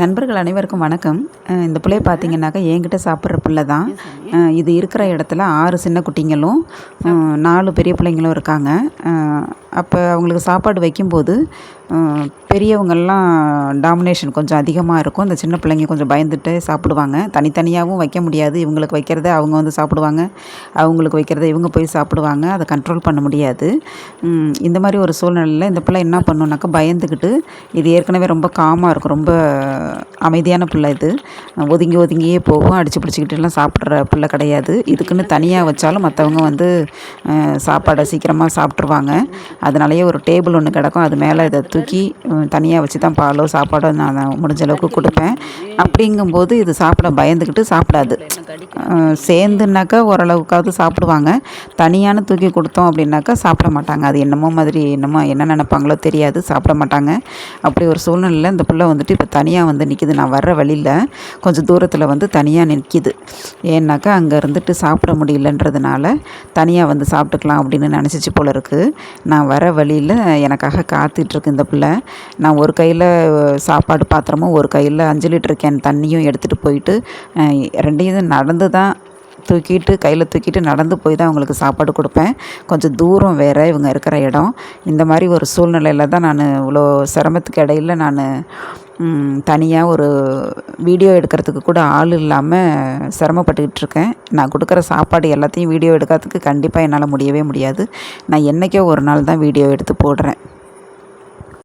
நண்பர்கள் அனைவருக்கும் வணக்கம். இந்த பிள்ளைய பார்த்தீங்கன்னாக்கா என்கிட்ட சாப்பிட்ற பிள்ளை தான். இது இருக்கிற இடத்துல ஆறு சின்ன குட்டிங்களும் நாலு பெரிய பிள்ளைங்களும் இருக்காங்க. அப்போ அவங்களுக்கு சாப்பாடு வைக்கும்போது பெரியவங்கள்லாம் டாமினேஷன் கொஞ்சம் அதிகமாக இருக்கும். இந்த சின்ன பிள்ளைங்க கொஞ்சம் பயந்துட்டு சாப்பிடுவாங்க. தனித்தனியாகவும் வைக்க முடியாது. இவங்களுக்கு வைக்கிறத அவங்க வந்து சாப்பிடுவாங்க. அவங்களுக்கு வைக்கிறத இவங்க போய் சாப்பிடுவாங்க. அதை கண்ட்ரோல் பண்ண முடியாது. இந்த மாதிரி ஒரு சூழ்நிலையில் இந்த பிள்ளை என்ன பண்ணுனாக்கா பயந்துக்கிட்டு இது ஏற்கனவே ரொம்ப காமாக இருக்கும். ரொம்ப அமைதியான பிள்ளை இது. ஒதுங்கி ஒதுங்கியே போகும். அடிச்சு பிடிச்சிக்கிட்டுலாம் சாப்பிட்ற பிள்ளை கிடையாது. இதுக்குன்னு தனியாக வச்சாலும் மற்றவங்க வந்து சாப்பாடை சீக்கிரமாக சாப்பிட்ருவாங்க அதனாலேயே ஒரு டேபிள் ஒன்று கிடக்கும். அது மேலே இதை தூக்கி தனியாக வச்சு தான் பாலோ சாப்பாடோ நான் முடிஞ்ச அளவுக்கு கொடுப்பேன். அப்படிங்கும்போது இது சாப்பிட பயந்துக்கிட்டு சாப்பிடாது. சேர்ந்துனாக்கா ஓரளவுக்காவது சாப்பிடுவாங்க. தனியான தூக்கி கொடுத்தோம் அப்படின்னாக்கா சாப்பிட மாட்டாங்க. அது என்னமோ மாதிரி என்னமோ என்ன நினைப்பாங்களோ தெரியாது. சாப்பிட மாட்டாங்க. அப்படி ஒரு சூழ்நிலையில் இந்த பிள்ளை வந்துட்டு இப்போ தனியாக வந்து நிற்கிது நான் வர்ற வழியில் கொஞ்சம் தூரத்தில் வந்து தனியாக நிற்கிது ஏன்னாக்கா அங்கே இருந்துட்டு சாப்பிட முடியலன்றதுனால தனியாக வந்து சாப்பிட்டுக்கலாம் அப்படின்னு நினச்சிச்சு போல இருக்குது நான் வர வழியில் எனக்காக காத்துட்ருக்கு இந்த பிள்ளை. நான் ஒரு கையில் சாப்பாடு பாத்திரமும் ஒரு கையில் அஞ்சு லிட்டர் கேன் தண்ணியும் எடுத்துகிட்டு போயிட்டு ரெண்டையும் நடந்து தான் தூக்கிட்டு கையில் தூக்கிட்டு நடந்து போய் தான் அவங்களுக்கு சாப்பாடு கொடுப்பேன். கொஞ்சம் தூரம் வேறு இவங்க இருக்கிற இடம். இந்த மாதிரி ஒரு சூழ்நிலையில் தான் நான் இவ்வளோ சிரமத்துக்கு இடையில நான் தனியாக ஒரு வீடியோ எடுக்கிறதுக்கு கூட ஆள் இல்லாமல் சிரமப்பட்டுக்கிட்டு இருக்கேன் நான் கொடுக்குற சாப்பாடு எல்லாத்தையும் வீடியோ எடுக்கிறதுக்கு கண்டிப்பாக என்னால் முடியவே முடியாது. நான் என்றைக்கோ ஒரு நாள் தான் வீடியோ எடுத்து போடுறேன்.